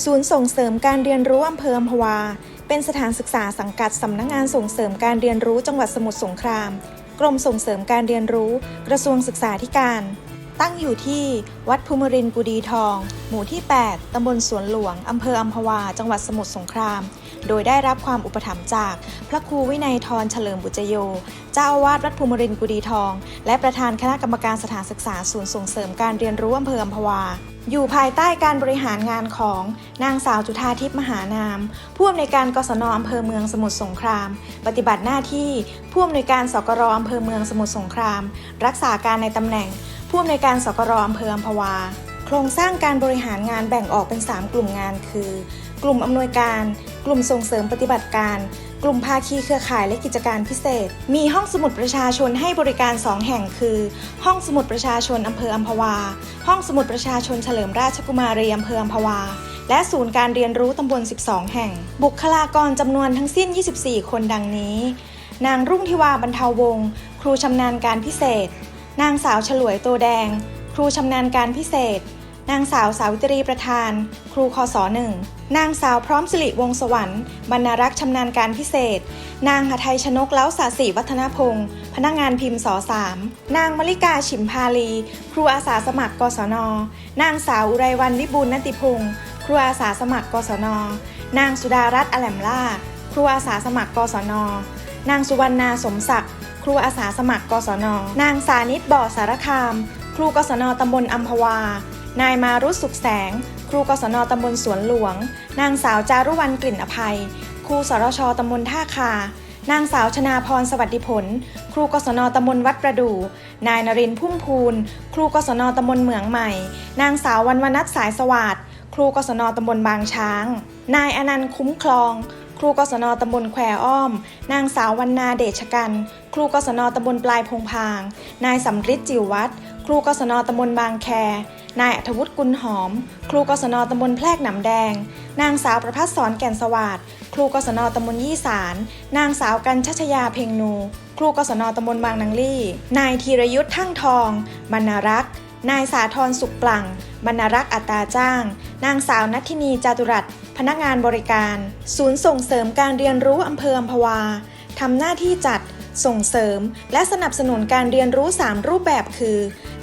ศูนย์ส่งเสริมการเรียนรู้อำเภออัมพวา เป็นสถานศึกษาสังกัดสำนักงานส่งเสริมการเรียนรู้จังหวัดสมุทรสงคราม กรมส่งเสริมการเรียนรู้ กระทรวงศึกษาธิการ ตั้งอยู่ที่วัดภูมิรินกุดีทอง หมู่ที่ 8 ตำบลสวนหลวง อำเภออัมพวา จังหวัดสมุทรสงคราม โดยได้รับความอุปถัมภ์จาก พระครูวินัยทรเฉลิมบุจโย เจ้าอาวาสวัดภูมิรินกุดีทอง และประธานคณะกรรมการสถานศึกษาศูนย์ส่งเสริมการเรียนรู้อำเภออัมพวา อยู่ภายใต้การบริหารงานของนางสาวจุธาทิพย์มหานาม ผู้อำนวยการกศนอำเภอเมืองสมุทรสงคราม ปฏิบัติหน้าที่ผู้อำนวยการสกรอำเภอเมืองสมุทรสงคราม รักษาการในตำแหน่ง ผู้อำนวยการสกรอำเภออัมพวา โครงสร้างการบริหารงานแบ่งออกเป็น 3 กลุ่มงานคือ กลุ่มอำนวยการ กลุ่มส่งเสริมปฏิบัติการ กลุ่มภาคีเครือข่ายและกิจการพิเศษ มีห้องสมุดประชาชนให้บริการ 2 แห่งคือ ห้องสมุดประชาชนอำเภออัมพวา ห้องสมุดประชาชนเฉลิมราชกุมารีอำเภออัมพวา และศูนย์การเรียนรู้ตำบล 12 แห่ง บุคลากรจำนวนทั้งสิ้น 24 คนดังนี้ นางรุ่งทิวาบรรเทาวงศ์ครูชำนาญการพิเศษ นางสาวฉลวยโตแดง ครูชำนาญการพิเศษ นางสาวสาวิตรีประธาน ครูคศหนึ่งนางสาวพร้อมสิริวงศ์สวรรค์บรรณารักษ์ชำนาญการพิเศษ นางหทัยชนกเล้าสาสีวัฒนพงศ์พนักงานพิมพ์สสามนางมลิกาฉิมพาลี ครูอาสาสมัครกศน นางสาวอุไรวันวิบูลนติพงศ์ครูอาสาสมัครกศน นางสุดารัตน์อแหลมล่า ครูอาสาสมัครกศน นางสุวรรณาสมศักดิ์ ครูอาสาสมัครกศน นางสานิตบ่อสารคาม ครูกศนตำบลอัมพวา นายมารุษสุขแสง ครูกศนตำบลสวนหลวง นางสาวจารุวรรณกลิ่นอภัย ครูสรชตำบลท่าคา นางสาวชนาพรสวัสดิผล ครูกศนตำบลวัดประดู่ นายนรินทร์พุ่มพูน ครูกศนตำบลเหมืองใหม่ นางสาววันวนัทสายสวัสดครูกศนตำบลบางช้าง นายอนันต์คุ้มครอง ครูกศนตำบลแควอ้อม นางสาววรรณาเดชกัน ครูกศนตำบลปลายพงพาง นายสำริดจิ๋ววัด ครูกศนตำบลบางแค นายอัธวุฒิกุลหอม ครูกศนตำบลแพรกหนำแดง นางสาวประพัฒสอนแก่นสวัสดครูกศนตำบลยี่สาร นางสาวกันชัชยาเพ็งนู ครูกศนตำบลบางนางลี่ นายธีรยุทธ์ทั้งทองบรรณรักษ์ นายสาธรสุขปลั่งบรรณรักษ์อัตราจ้าง นางสาวนัทินีจาตุรัสพนักงานบริการ ศูนย์ส่งเสริมการเรียนรู้อำเภออัมพวาทำหน้าที่จัดส่งเสริม และสนับสนุนการเรียนรู้ 3 รูปแบบคือ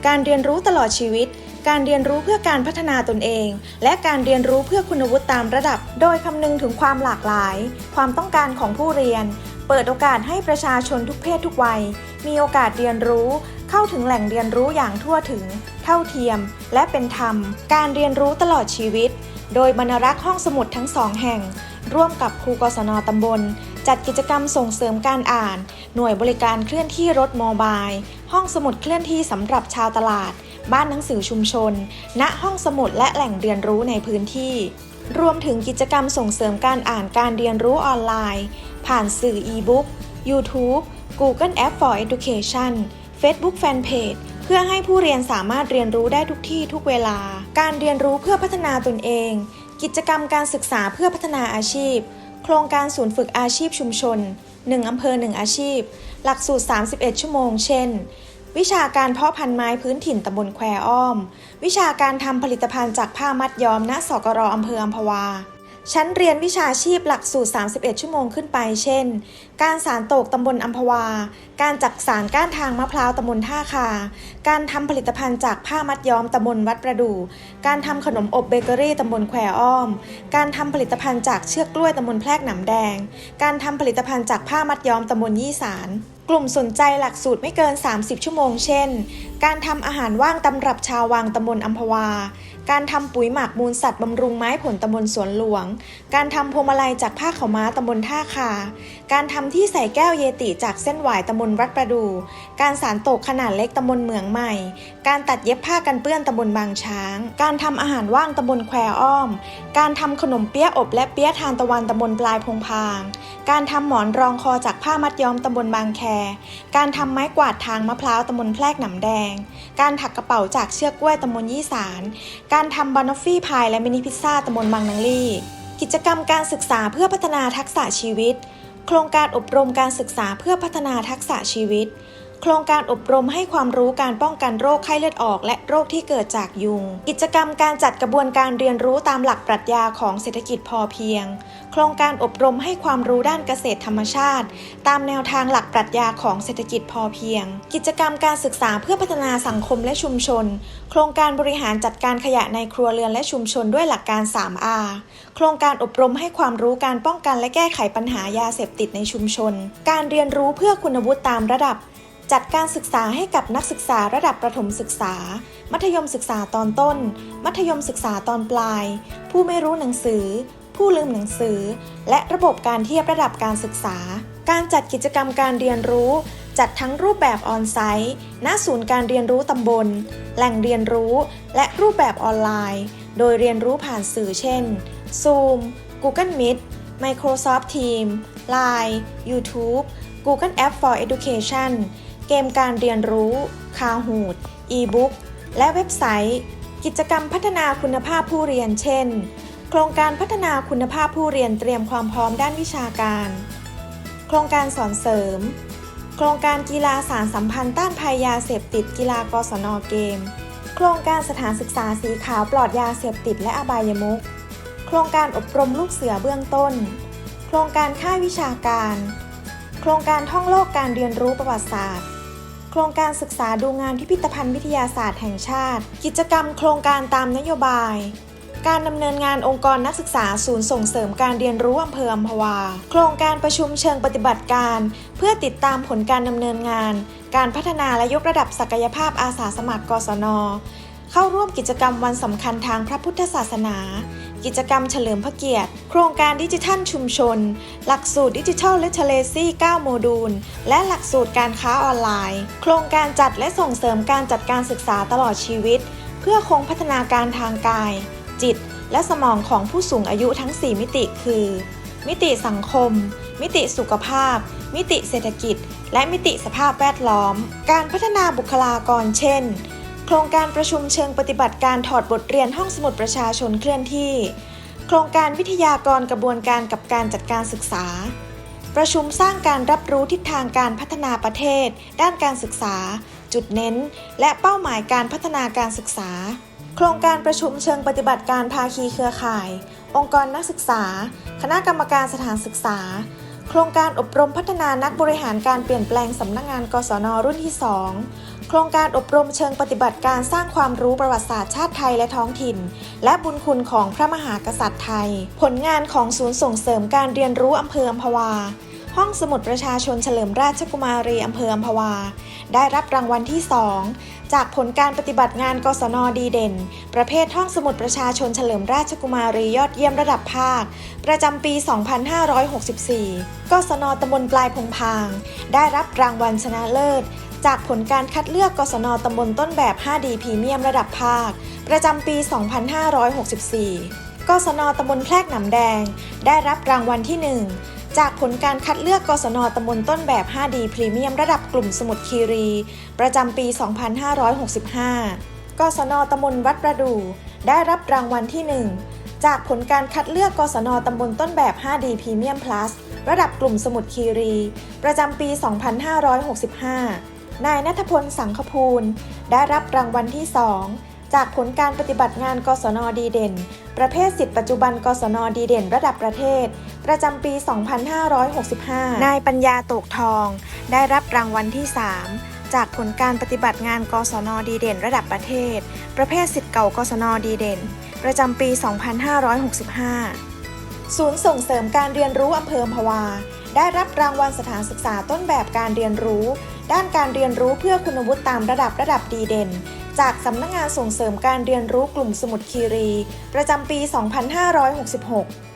การเรียนรู้ตลอดชีวิต การเรียนรู้เพื่อการพัฒนาตนเอง และการเรียนรู้เพื่อคุณวุฒิตามระดับ โดยคำนึงถึงความหลากหลาย ความต้องการของผู้เรียน เปิดโอกาสให้ประชาชนทุกเพศทุกวัย มีโอกาสเรียนรู้ เข้าถึงแหล่งเรียนรู้อย่างทั่วถึง เท่าเทียม และเป็นธรรม การเรียนรู้ตลอดชีวิต โดยบรรณารักษ์ห้องสมุดทั้งสองแห่ง ร่วมกับครูกศนตำบล จัดกิจกรรมส่งเสริมการอ่าน หน่วยบริการเคลื่อนที่รถโมบาย ห้องสมุดเคลื่อนที่สำหรับชาวตลาด บ้านหนังสือชุมชน ณ ห้องสมุดและแหล่งเรียนรู้ในพื้นที่ รวมถึงกิจกรรมส่งเสริมการอ่านการเรียนรู้ออนไลน์ ผ่านสื่ออีบุ๊ก YouTube Google App for Education Facebook Fanpage เพื่อให้ผู้เรียนสามารถเรียนรู้ได้ทุกที่ทุกเวลา การเรียนรู้เพื่อพัฒนาตนเอง กิจกรรมการศึกษาเพื่อพัฒนาอาชีพ โครงการศูนย์ฝึกอาชีพชุมชน 1 อำเภอ 1 อาชีพ หลักสูตร 31 ชั่วโมง เช่น วิชาการเพาะพันธุ์ไม้พื้นถิ่นตำบลแควอ้อม วิชาการทำผลิตภัณฑ์จากผ้ามัดย้อมณสกรอำเภออัมพวา ชั้นเรียนวิชาชีพหลักสูตร 31 ชั่วโมงขึ้นไป เช่น การสารโตกตำบลอัมพวา การจักสารก้านทางมะพร้าวตำบลท่าคา การทำผลิตภัณฑ์จากผ้ามัดย้อมตำบลวัดประดู่ การทำขนมอบเบเกอรี่ตำบลแควอ้อม การทำผลิตภัณฑ์จากเชือกกล้วยตำบลแพรกหนำแดง การทำผลิตภัณฑ์จากผ้ามัดย้อมตำบลยี่สาร กลุ่มสนใจหลักสูตรไม่เกิน 30 ชั่วโมง เช่น การทำอาหารว่างตำรับชาววังตำบลอัมพวา การทำปุ๋ยหมักมูลสัตว์บำรุงไม้ผลตำบลสวนหลวง การทำพวงมาลัยจากผ้าขาวม้าตำบลท่าคา การทำที่ใส่แก้วเยติจากเส้นหวายตำบลวัดประดู่การสารตกขนาดเล็กตำบลเหมืองใหม่ การตัดเย็บผ้ากันเปื้อนตำบลบางช้าง การทำอาหารว่างตำบลแควอ้อม การทำขนมเปี๊ยะอบและเปี๊ยะทานตะวันตำบลปลายพงพาง การทำหมอนรองคอจากผ้ามัดย้อมตำบลบางแค การทำไม้กวาดทางมะพร้าวตำบลแพรกหนำแดง การถักกระเป๋าจากเชือกกล้วยตำบลยี่สานการการทำบานอฟฟี่พายและมินิพิซซ่าตำบลบางนางลี่ กิจกรรมการศึกษาเพื่อพัฒนาทักษะชีวิต โครงการอบรมการศึกษาเพื่อพัฒนาทักษะชีวิต โครงการอบรมให้ความรู้การป้องกันโรคไข้เลือดออก และโรคที่เกิดจากยุง กิจกรรมการจัดกระบวนการเรียนรู้ตามหลักปรัชญาของเศรษฐกิจพอเพียง โครงการอบรมให้ความรู้ด้านเกษตรธรรมชาติ ตามแนวทางหลักปรัชญาของเศรษฐกิจพอเพียง กิจกรรมการศึกษาเพื่อพัฒนาสังคมและชุมชน โครงการบริหารจัดการขยะในครัวเรือนและชุมชนด้วยหลักการ 3R โครงการอบรมให้ความรู้การป้องกันและแก้ไขปัญหายาเสพติดในชุมชน การเรียนรู้เพื่อคุณวุฒิตามระดับ จัดการศึกษาให้กับนักศึกษาระดับประถมศึกษา มัธยมศึกษาตอนต้น มัธยมศึกษาตอนปลาย ผู้ไม่รู้หนังสือ ผู้ลืมหนังสือ และระบบการเทียบระดับการศึกษา การจัดกิจกรรมการเรียนรู้ จัดทั้งรูปแบบออนไซต์ณศูนย์การเรียนรู้ตำบล แหล่งเรียนรู้ และรูปแบบออนไลน์ โดยเรียนรู้ผ่านสื่อเช่น Zoom Google Meet Microsoft Teams Line YouTube Google App for Education เกมการเรียนรู้ คาหูด e-book และเว็บไซต์ กิจกรรมพัฒนาคุณภาพผู้เรียนเช่น โครงการพัฒนาคุณภาพผู้เรียนเตรียมความพร้อมด้านวิชาการ โครงการสอนเสริม โครงการกีฬาสารสัมพันธ์ต้านภัยยาเสพติดกีฬากศนเกม โครงการสถานศึกษาสีขาวปลอดยาเสพติดและอบายมุขโครงการอบรมลูกเสือเบื้องต้น โครงการค่ายวิชาการ โครงการท่องโลกการเรียนรู้ประวัติศาสตร์ โครงการศึกษาดูงานพิพิธภัณฑ์วิทยาศาสตร์แห่งชาติ กิจกรรมโครงการตามนโยบาย การดำเนินงานองค์กรนักศึกษาศูนย์ส่งเสริมการเรียนรู้อำเภออัมพวา โครงการประชุมเชิงปฏิบัติการ เพื่อติดตามผลการดำเนินงาน การพัฒนาและยกระดับศักยภาพอาสาสมัครกศน เข้าร่วมกิจกรรมวันสำคัญทางพระพุทธศาสนา กิจกรรมเฉลิมพระเกียรติ โครงการดิจิทัลชุมชน หลักสูตรดิจิทัลเลเทเลซี่ 9 โมดูล และหลักสูตรการค้าออนไลน์ โครงการจัดและส่งเสริมการจัดการศึกษาตลอดชีวิต เพื่อคงพัฒนาการทางกาย จิต และสมองของผู้สูงอายุทั้ง 4 มิติคือ มิติสังคม มิติสุขภาพ มิติเศรษฐกิจ และมิติสภาพแวดล้อม การพัฒนาบุคลากรเช่น ครงการประชุมเชิงปฏิบัติการถอดบทเรียนห้องสมุดประชาชนเคลื่อนที่ โครงการวิทยากรกระบวนการกับการจัดการศึกษา ประชุมสร้างการรับรู้ทิศทางการพัฒนาประเทศ ด้านการศึกษา จุดเน้น และเป้าหมายการพัฒนาการศึกษา โครงการประชุมเชิงปฏิบัติการภาคีเครือข่าย องค์กรนักศึกษา คณะกรรมการสถานศึกษา โครงการอบรมพัฒนานักบริหารการเปลี่ยนแปลงสำนักงานกศนรุ่นที่ 2 โครงการอบรมเชิงปฏิบัติการสร้างความรู้ประวัติศาสตร์ชาติไทยและท้องถิ่น และบุญคุณของพระมหากษัตริย์ไทย ผลงานของศูนย์ส่งเสริมการเรียนรู้อำเภออัมพวา ห้องสมุดประชาชนเฉลิมราชกุมารีอำเภออัมพวา ได้รับรางวัลที่ 2 จากผลการปฏิบัติงานกศนดีเด่น ประเภทห้องสมุดประชาชนเฉลิมราชกุมารียอดเยี่ยมระดับภาค ประจำปี 2564 กศนตำบลปลายพงพาง ได้รับรางวัลชนะเลิศ จากผลการคัดเลือกกศนตำบลต้นแบบ 5D พรีเมียมระดับภาค ประจำปี 2564 กศนตำบลแพรกหนำแดง ได้รับรางวัลที่ 1 จากผลการคัดเลือกกศนตำบลต้นแบบ 5D พรีเมียมระดับกลุ่มสมุทรคีรี ประจำปี 2565 กศนตำบลวัดประดู่ได้รับรางวัลที่ 1จากผลการคัดเลือกกศนตำบลต้นแบบ 5D พรีเมียม plus ระดับกลุ่มสมุทรคีรี ประจำปี 2565 นายนัทพลสังคภูล ได้รับรางวัลที่ 2 จากผลการปฏิบัติงานกศนดีเด่น ประเภทสิทธิปัจจุบันกศนดีเด่น ระดับประเทศ ประจำปี 2565 นายปัญญาโตกทอง ได้รับรางวัลที่ 3จากผลการปฏิบัติงานกศนดีเด่น ระดับประเทศ ประเภทสิทธิ์เก่ากศนดีเด่น ประจำปี 2565 ศูนย์ส่งเสริมการเรียนรู้อำเภอพวา ได้รับรางวัลสถานศึกษาต้นแบบการเรียนรู้ ด้านการเรียนรู้เพื่อคุณวุฒิตามระดับระดับดีเด่น จากสำนักงานส่งเสริมการเรียนรู้กลุ่มสมุทรคีรี ประจำปี 2566